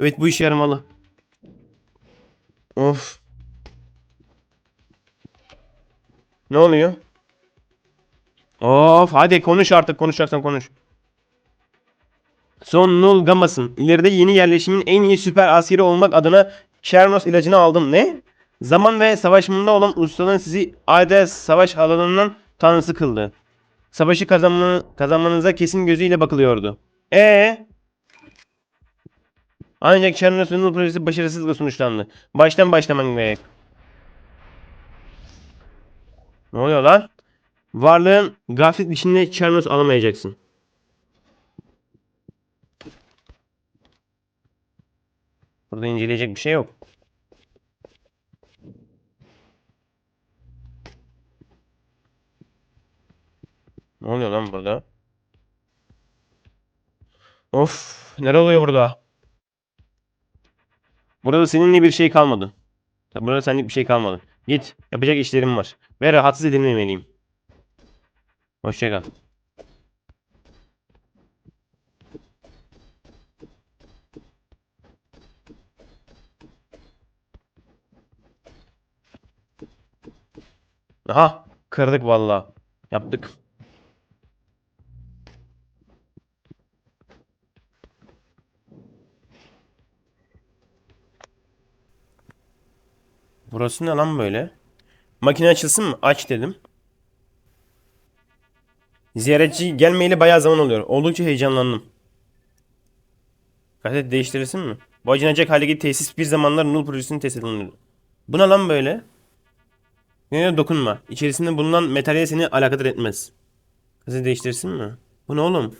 Evet bu işe yaramalı. Of. Ne oluyor? Of hadi konuş artık konuşacaksan konuş. Son Null Gammas'ın ileride yeni yerleşimin en iyi süper askeri olmak adına Chernos ilacını aldım. Ne? Zaman ve savaşımında olan ustalığın sizi adeta savaş alanından tanrısı kıldı. Savaşı kazanma, kazanmanıza kesin gözüyle bakılıyordu. E Ancak ve Null projesi başarısızlıkla sonuçlandı. Baştan başlaman gerek. Ne oluyor lan? Varlığın gaflet içinde Chernos alamayacaksın. Burada inceleyecek bir şey yok. Ne oluyor lan burada? Of, neler oluyor burada? Burada seninle bir şey kalmadı. Burada senlik bir şey kalmadı. Git, yapacak işlerim var. Ve rahatsız edilmemeliyim. Hoşça kal. Aha, kırdık vallahi. Yaptık. Burası ne lan böyle? Makine açılsın mı? Aç dedim. Ziyaretçi gelmeyeli bayağı zaman oluyor. Oldukça heyecanlandım. Gazete değiştirilsin mi? Bu acınacak haldeki tesis bir zamanlar Null projesinin test edildi. Bu ne lan böyle? Yine dokunma. İçerisinde bulunan materyal seni alakadar etmez. Gazete değiştirirsin mi? Bu ne oğlum?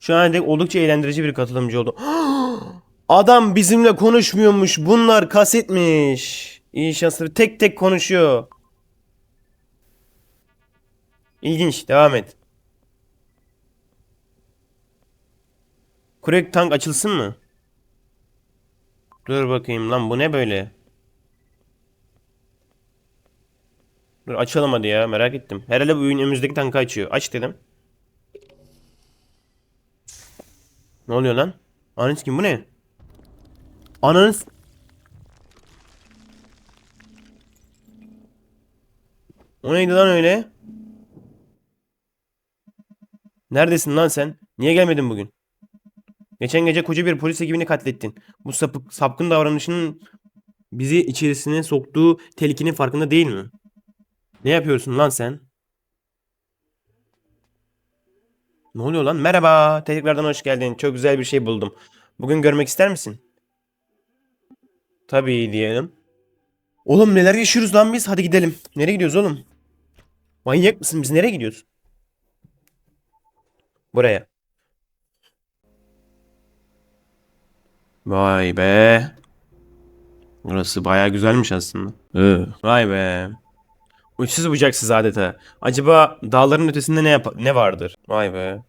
Şu an dek oldukça eğlendirici bir katılımcı oldu. Adam bizimle konuşmuyormuş. Bunlar kasetmiş. İyi şanslar. Tek tek konuşuyor. İlginç. Devam et. Kurek tank açılsın mı? Dur bakayım lan bu ne böyle? Dur açalım hadi ya merak ettim. Herhalde bu oyun önümüzdeki tankı açıyor. Aç dedim. Ne oluyor lan? Kim bu ne? Ananız... O neydi lan öyle? Neredesin lan sen? Niye gelmedin bugün? Geçen gece koca bir polis ekibini katlettin. Bu sapık, sapkın davranışının bizi içerisine soktuğu tehlikenin farkında değil mi? Ne yapıyorsun lan sen? Ne oluyor lan? Merhaba. Tekrardan hoş geldin. Çok güzel bir şey buldum. Bugün görmek ister misin? Tabii diyelim. Oğlum neler yaşıyoruz lan biz? Hadi gidelim. Nereye gidiyoruz oğlum? Manyak mısın? Biz nereye gidiyoruz? Buraya. Vay be. Burası baya güzelmiş aslında. Ee, vay be. Uçsuz bucaksız adeta. Acaba dağların ötesinde ne yap ne vardır? Vay be.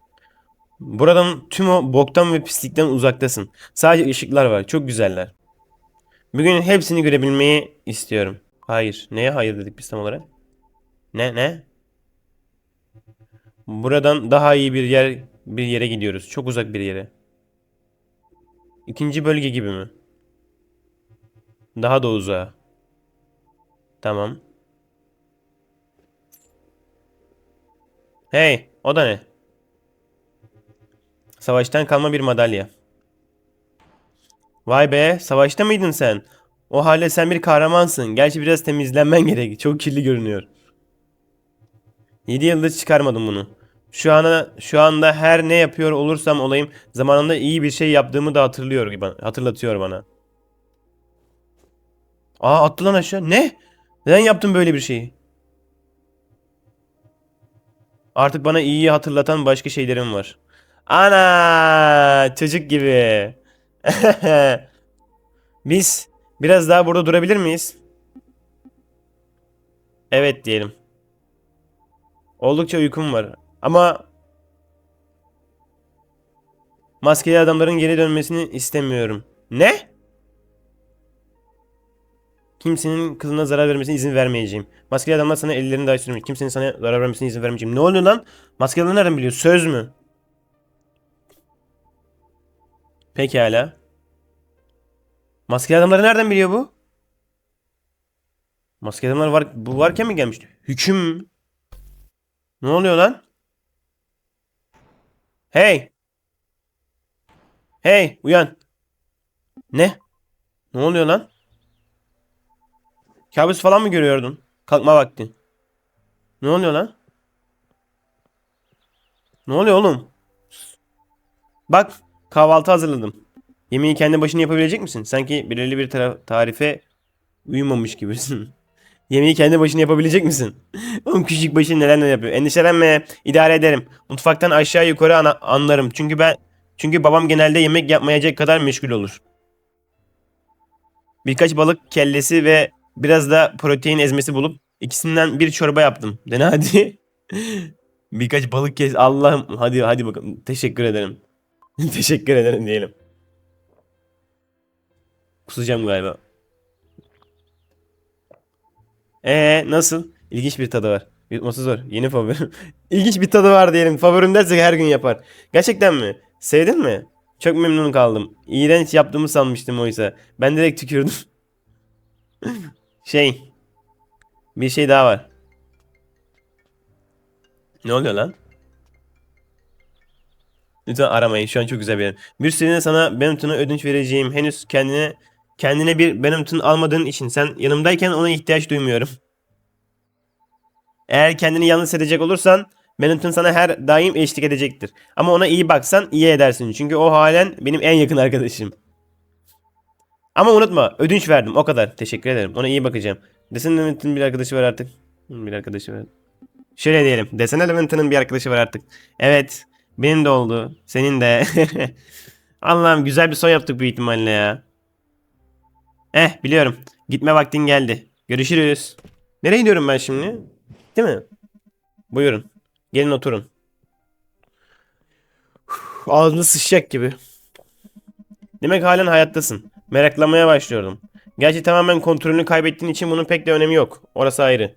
Buradan tüm o boktan ve pislikten uzaktasın. Sadece ışıklar var. Çok güzeller. Bugün hepsini görebilmeyi istiyorum. Hayır. Neye hayır dedik biz tam olarak? Ne ne? Buradan daha iyi bir yer bir yere gidiyoruz. Çok uzak bir yere. İkinci bölge gibi mi? Daha da uzağa. Tamam. Hey, o da ne? Savaştan kalma bir madalya. Vay be, savaşta mıydın sen? O halde sen bir kahramansın. Gerçi biraz temizlenmen gerek. Çok kirli görünüyor. 7 yıldır çıkarmadım bunu. Şu ana şu anda her ne yapıyor olursam olayım zamanında iyi bir şey yaptığımı da hatırlıyor gibi hatırlatıyor bana. Aa attı lan aşağı. Ne? Neden yaptın böyle bir şeyi? Artık bana iyiyi hatırlatan başka şeylerim var. Ana çocuk gibi. Biz biraz daha burada durabilir miyiz? Evet diyelim. Oldukça uykum var. Ama maskeli adamların geri dönmesini istemiyorum. Ne? Kimsenin kızına zarar vermesine izin vermeyeceğim. Maskeli adamlar sana ellerini daha. Kimsenin sana zarar vermesine izin vermeyeceğim. Ne oluyor lan? Maskeli adamlar nereden biliyor? Söz mü? Pekala. Maskeli adamları nereden biliyor bu? Maskeli adamlar var, bu varken mi gelmişti? Hüküm. Ne oluyor lan? Hey. Hey uyan. Ne? Ne oluyor lan? Kabus falan mı görüyordun? Kalkma vakti. Ne oluyor lan? Ne oluyor oğlum? Bak kahvaltı hazırladım. Yemeği kendi başına yapabilecek misin? Sanki belirli bir tarife uyumamış gibisin. Yemeği kendi başına yapabilecek misin? Oğlum küçük başın neler neler yapıyor. Endişelenme, idare ederim. Mutfaktan aşağı yukarı ana- anlarım. Çünkü ben çünkü babam genelde yemek yapmayacak kadar meşgul olur. Birkaç balık kellesi ve biraz da protein ezmesi bulup ikisinden bir çorba yaptım. Dene hadi. Birkaç balık kes. Allah'ım hadi hadi bakalım. Teşekkür ederim. Teşekkür ederim diyelim. Kusacağım galiba. Ee nasıl? İlginç bir tadı var. Yutması zor. Yeni favorim. İlginç bir tadı var diyelim. Favorim dersek her gün yapar. Gerçekten mi? Sevdin mi? Çok memnun kaldım. İğrenç yaptığımı sanmıştım oysa. Ben direkt tükürdüm. şey. Bir şey daha var. Ne oluyor lan? Lütfen aramayın. Şu an çok güzel bir yer. Bir süreliğine sana Benetton'a ödünç vereceğim. Henüz kendine kendine bir Benetton almadığın için sen yanımdayken ona ihtiyaç duymuyorum. Eğer kendini yalnız hissedecek olursan Benetton sana her daim eşlik edecektir. Ama ona iyi baksan iyi edersin. Çünkü o halen benim en yakın arkadaşım. Ama unutma ödünç verdim o kadar. Teşekkür ederim. Ona iyi bakacağım. Desene Benetton'un bir arkadaşı var artık. Bir arkadaşı var. Şöyle diyelim. Desene Benetton'un bir arkadaşı var artık. Evet. Benim de oldu. Senin de. Allah'ım güzel bir son yaptık bu ihtimalle ya. Eh biliyorum. Gitme vaktin geldi. Görüşürüz. Nereye gidiyorum ben şimdi? Değil mi? Buyurun. Gelin oturun. Ağzımda sıçacak gibi. Demek halen hayattasın. Meraklamaya başlıyordum. Gerçi tamamen kontrolünü kaybettiğin için bunun pek de önemi yok. Orası ayrı.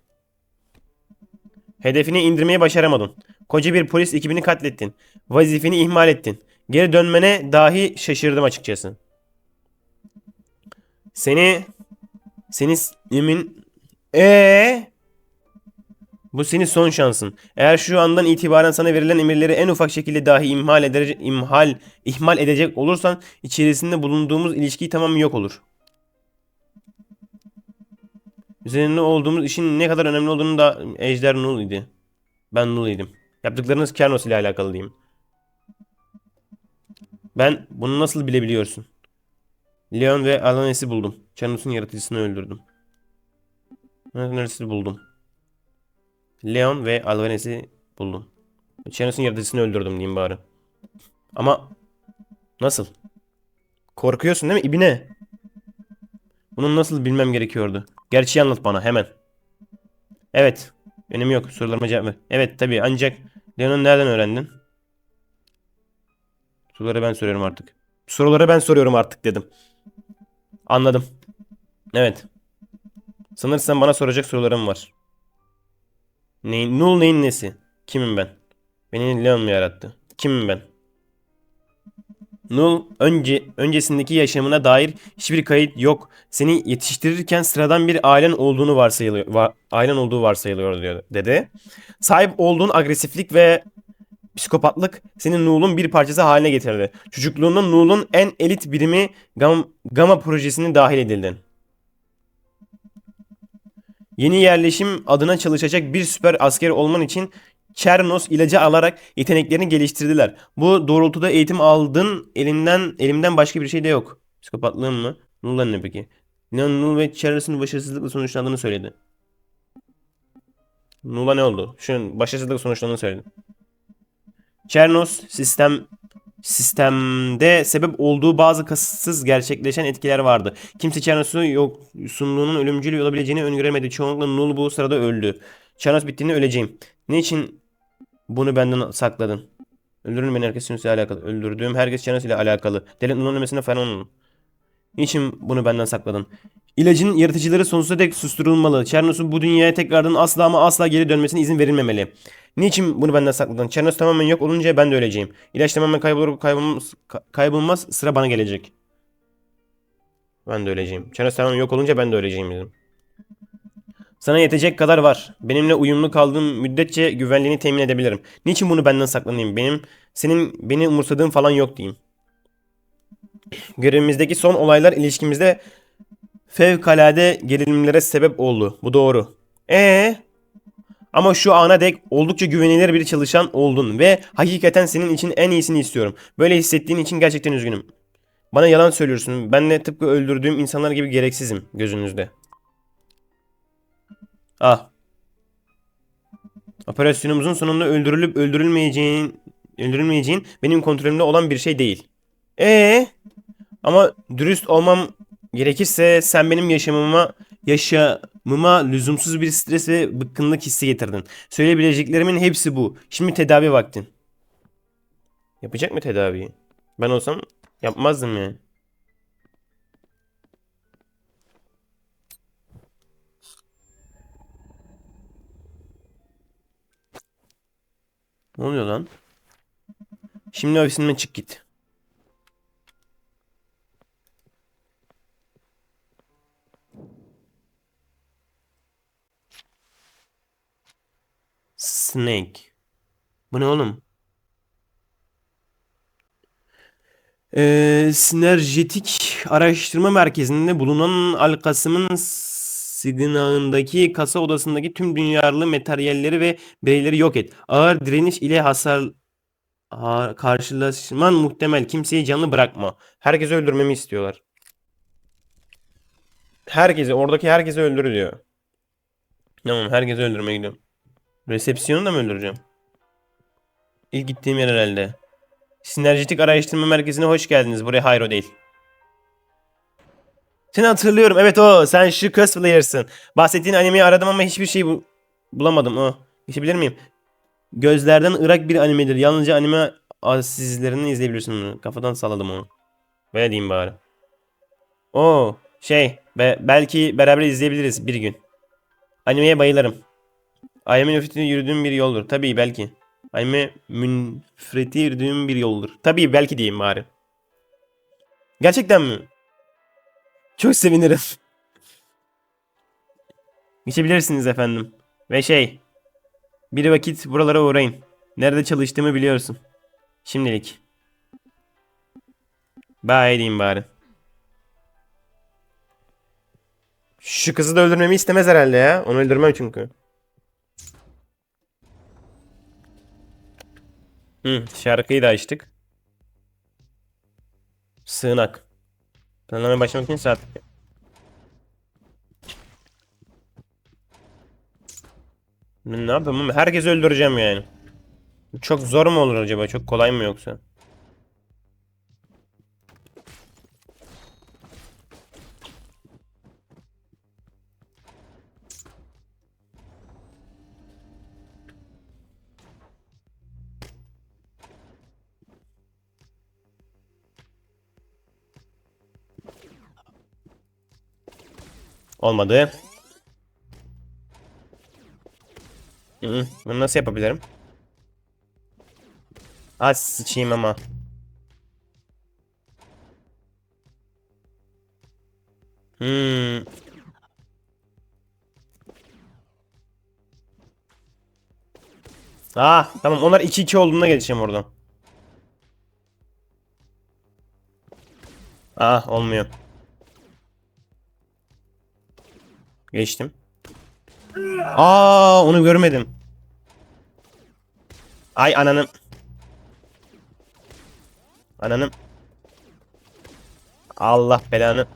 Hedefini indirmeyi başaramadın. Koca bir polis ekibini katlettin. Vazifeni ihmal ettin. Geri dönmene dahi şaşırdım açıkçası. Seni seni s- emin ee bu senin son şansın. Eğer şu andan itibaren sana verilen emirleri en ufak şekilde dahi imhal edecek, imhal, ihmal edecek olursan içerisinde bulunduğumuz ilişki tamamen yok olur. Üzerinde olduğumuz işin ne kadar önemli olduğunu da Ejder Null idi. Ben Null idim. Yaptıklarınız Kernos ile alakalı diyeyim. Ben bunu nasıl bilebiliyorsun? Leon ve Alanes'i buldum. Kernos'un yaratıcısını öldürdüm. Alanes'i buldum. Leon ve Alvarez'i buldum. Kernos'un yaratıcısını öldürdüm diyeyim bari. Ama nasıl? Korkuyorsun değil mi ibine? Bunu nasıl bilmem gerekiyordu? Gerçeği anlat bana hemen. Evet. Benim yok. Sorularıma cevap ver. Evet tabii ancak Leon'u nereden öğrendin? Soruları ben soruyorum artık. Soruları ben soruyorum artık dedim. Anladım. Evet. Sanırsam bana soracak sorularım var. Neyin, Null neyin nesi? Kimim ben? Beni Leon mu yarattı? Kimim ben? Null önce öncesindeki yaşamına dair hiçbir kayıt yok. Seni yetiştirirken sıradan bir ailen olduğunu varsayılıyor. va- ailen olduğu varsayılıyor diyor dedi. Sahip olduğun agresiflik ve psikopatlık senin Null'un bir parçası haline getirdi. Çocukluğunda Null'un en elit birimi Gam Gamma projesine dahil edildin. Yeni yerleşim adına çalışacak bir süper asker olman için Çernos ilacı alarak yeteneklerini geliştirdiler. Bu doğrultuda eğitim aldın elimden elimden başka bir şey de yok. Psikopatlığın mı? Null'dan ne peki? Leon Null ve Çernos'un başarısızlıkla sonuçlandığını söyledi. Null'a ne oldu? Şu başarısızlıkla sonuçlandığını söyledi. Çernos sistem sistemde sebep olduğu bazı kasıtsız gerçekleşen etkiler vardı. Kimse Çernos'u yoksunluğunun ölümcül olabileceğini öngöremedi. Çoğunlukla Null bu sırada öldü. Çernos bittiğinde öleceğim. Niçin bunu benden sakladın? Öldürün beni herkes ile alakalı. Öldürdüğüm herkes Çernos ile alakalı. Devlet Null'un ölmesine falan. Niçin bunu benden sakladın? İlacın yaratıcıları sonsuza dek susturulmalı. Çernos'un bu dünyaya tekrardan asla ama asla geri dönmesine izin verilmemeli. Niçin bunu benden sakladın? Çernos tamamen yok olunca ben de öleceğim. İlaç tamamen kaybolur kaybolmaz, ka- kaybolmaz sıra bana gelecek. Ben de öleceğim. Çanas tamam yok olunca ben de öleceğim dedim. Sana yetecek kadar var. Benimle uyumlu kaldığın müddetçe güvenliğini temin edebilirim. Niçin bunu benden saklanayım? Benim senin beni umursadığın falan yok diyeyim. Görevimizdeki son olaylar ilişkimizde fevkalade gerilimlere sebep oldu. Bu doğru. Ee, ama şu ana dek oldukça güvenilir bir çalışan oldun ve hakikaten senin için en iyisini istiyorum. Böyle hissettiğin için gerçekten üzgünüm. Bana yalan söylüyorsun. Ben de tıpkı öldürdüğüm insanlar gibi gereksizim gözünüzde. Ah. Operasyonumuzun sonunda öldürülüp öldürülmeyeceğin öldürülmeyeceğin benim kontrolümde olan bir şey değil. Ee, ama dürüst olmam gerekirse sen benim yaşamıma yaşamıma lüzumsuz bir stres ve bıkkınlık hissi getirdin. Söyleyebileceklerimin hepsi bu. Şimdi tedavi vaktin. Yapacak mı tedaviyi? Ben olsam yapmazdım yani. Ne oluyor lan? Şimdi ofisimden çık git. Snake. Bu ne oğlum? Ee, Sinerjetik Araştırma Merkezi'nde bulunan Alkasım'ın sığınağındaki kasa odasındaki tüm dünyalı materyalleri ve bireyleri yok et. Ağır direniş ile hasar Ha- karşılaşman muhtemel. Kimseyi canlı bırakma. Herkesi öldürmemi istiyorlar. Herkesi, oradaki herkesi öldür diyor. Tamam, herkesi öldürmeye gidiyorum. Resepsiyonu da mı öldüreceğim? İlk gittiğim yer herhalde. Sinerjetik Araştırma Merkezi'ne hoş geldiniz. Buraya hayro değil. Seni hatırlıyorum. Evet o. Sen şu cosplayer'sın. Bahsettiğin animeyi aradım ama hiçbir şey bu bulamadım. O. Geçebilir miyim? Gözlerden ırak bir animedir. Yalnızca anime asizlerini izleyebilirsin. Kafadan salladım onu. Böyle diyeyim bari. Oo şey be, belki beraber izleyebiliriz bir gün. Animeye bayılırım. Anime nefretine yürüdüğüm bir yoldur. Tabii belki. Anime münfreti yürüdüğüm bir yoldur. Tabii belki diyeyim bari. Gerçekten mi? Çok sevinirim. Geçebilirsiniz efendim. Ve şey, bir vakit buralara uğrayın. Nerede çalıştığımı biliyorsun. Şimdilik. Bye diyeyim bari. Şu kızı da öldürmemi istemez herhalde ya. Onu öldürmem çünkü. Hı, şarkıyı da açtık. Sığınak. Planlamaya başlamak için saat. Ne yapayım? Herkesi öldüreceğim yani. Çok zor mu olur acaba? Çok kolay mı yoksa? Olmadı. Bunu nasıl yapabilirim? Az sıçayım ama. Hmm. Ah tamam onlar 2-2 olduğunda geçeceğim oradan. Ah olmuyor. Geçtim. Aa onu görmedim. Ay ananım. Ananım. Allah belanı.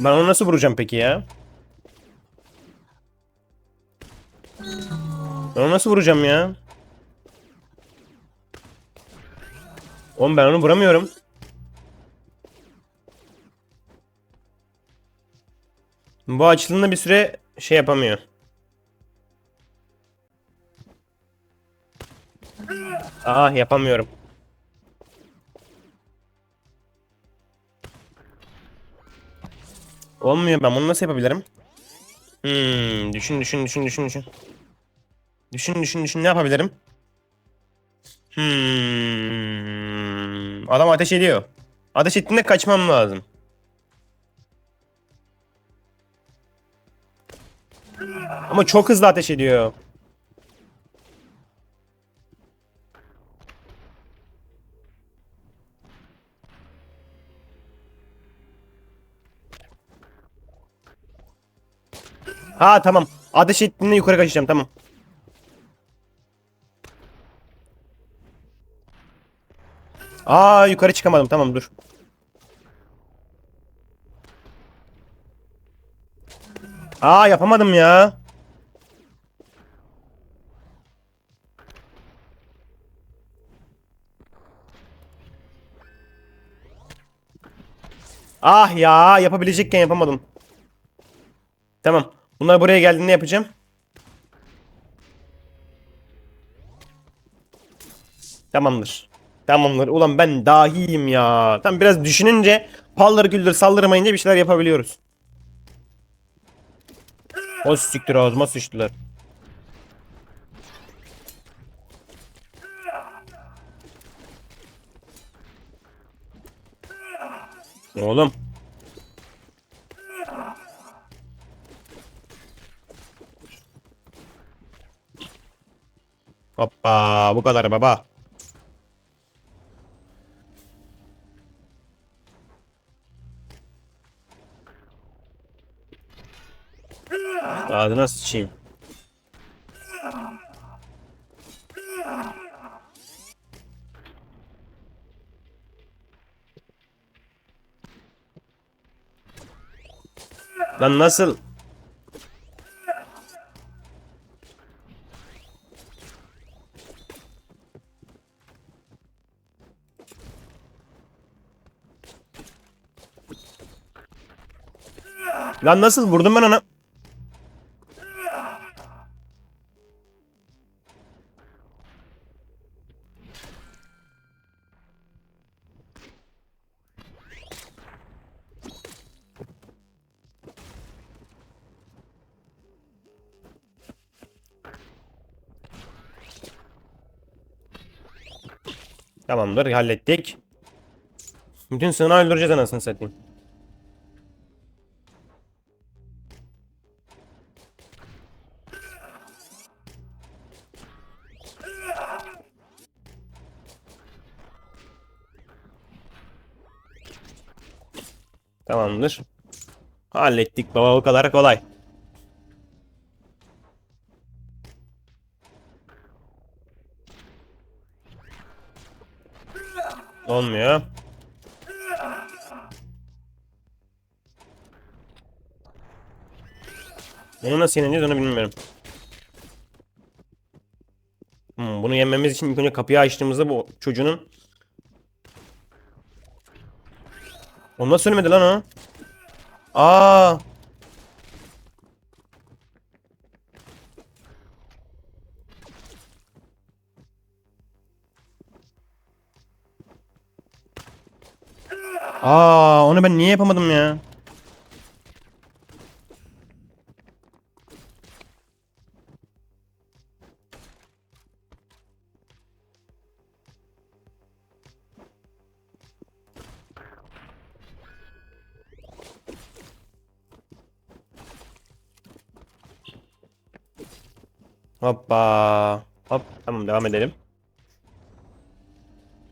Ben onu nasıl vuracağım peki ya? Ben onu nasıl vuracağım ya? Oğlum ben onu vuramıyorum. Bu açıldığında bir süre şey yapamıyor. Aa yapamıyorum. Olmuyor ben bunu nasıl yapabilirim? Hmm, düşün düşün düşün düşün düşün. Düşün düşün düşün ne yapabilirim? Hmm. Adam ateş ediyor. Ateş ettiğinde kaçmam lazım. Ama çok hızlı ateş ediyor. Ha tamam. Ateş ettiğinde yukarı kaçacağım tamam. Aa yukarı çıkamadım tamam dur. Aa yapamadım ya. Ah ya yapabilecekken yapamadım. Tamam. Bunlar buraya geldiğinde yapacağım. Tamamdır. Tamamdır. Ulan ben dahiyim ya. Tam biraz düşününce palları güldür saldırmayınca bir şeyler yapabiliyoruz. O siktir ağzıma sıçtılar. Oğlum. Hoppa bu kadar baba. Ağzına sıçayım. Lan nasıl? Lan nasıl vurdum ben ona? Tamamdır hallettik. Bütün sığınağı öldüreceğiz anasını satayım. Tamamdır. Hallettik baba o kadar kolay. Olmuyor. Bunu nasıl yeneceğiz onu bilmiyorum. Hmm, bunu yenmemiz için ilk önce kapıyı açtığımızda bu çocuğunun O nasıl ölmedi lan o? Aa! Aa, onu ben niye yapamadım ya? Hoppa. Hop. Tamam devam edelim.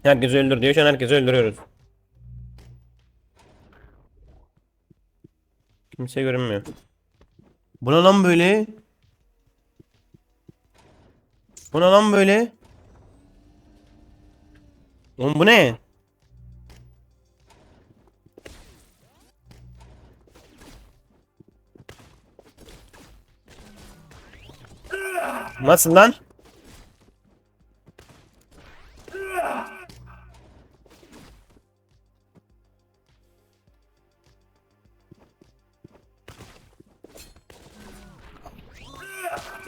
Herkes öldür diyor. Şu an herkesi öldürüyoruz. Kimse görünmüyor. Bu ne lan böyle? Bu ne lan böyle? Oğlum bu ne? Nasıl lan?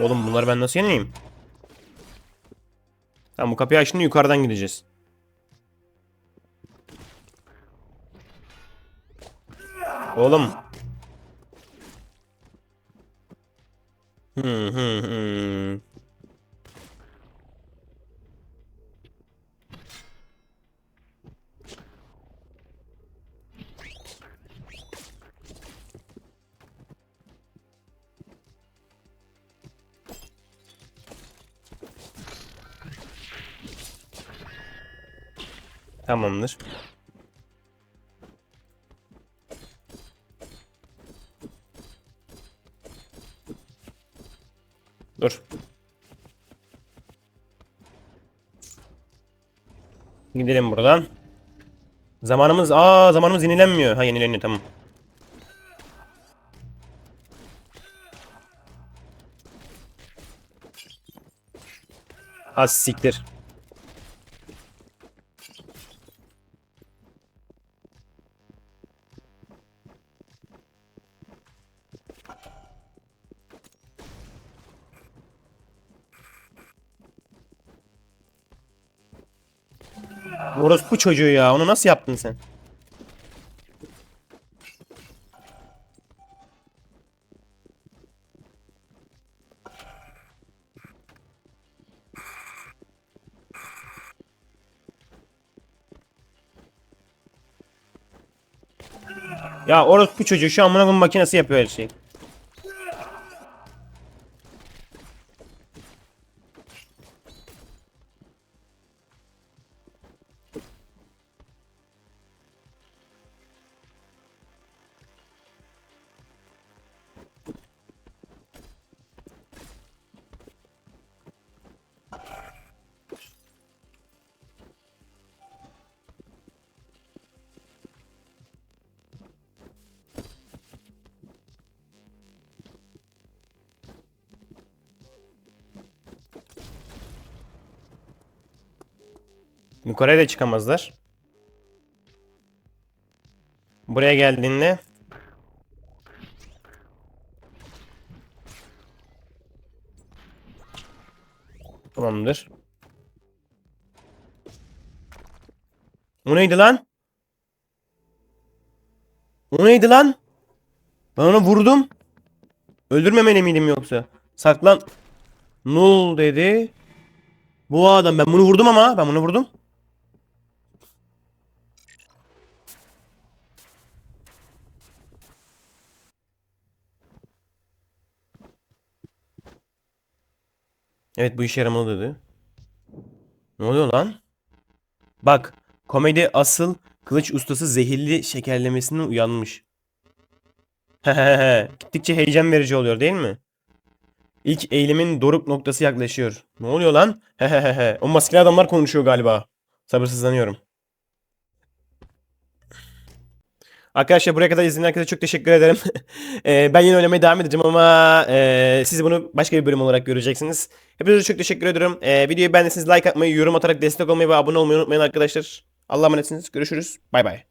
Oğlum bunları ben nasıl yeneyim? Tamam bu kapıyı açtığında yukarıdan gideceğiz. Oğlum. Tamamdır. Dur. Gidelim buradan. Zamanımız aa zamanımız yenilenmiyor. Ha yenileniyor tamam. Az siktir. Orospu çocuğu ya. Onu nasıl yaptın sen? Ya orospu çocuğu şu amına koyayım makinesi yapıyor her şeyi. Yukarıya da çıkamazlar. Buraya geldiğinde Tamamdır. O neydi lan? O neydi lan? Ben onu vurdum. Öldürmemeli miydim yoksa? Saklan. Null dedi. Bu adam ben bunu vurdum ama ben bunu vurdum. Evet bu işe yaramalı dedi. Ne oluyor lan? Bak komedi asıl kılıç ustası zehirli şekerlemesinden uyanmış. Gittikçe heyecan verici oluyor değil mi? İlk eğilimin doruk noktası yaklaşıyor. Ne oluyor lan? Hehehe. o maskeli adamlar konuşuyor galiba. Sabırsızlanıyorum. Arkadaşlar buraya kadar izleyen herkese çok teşekkür ederim. Eee, ben yine oynamaya devam edeceğim ama eee, siz bunu başka bir bölüm olarak göreceksiniz. Hepinize çok teşekkür ediyorum. Eee, videoyu beğendiyseniz like atmayı, yorum atarak destek olmayı ve abone olmayı unutmayın arkadaşlar. Allah'a emanetsiniz. Görüşürüz. Bay bay.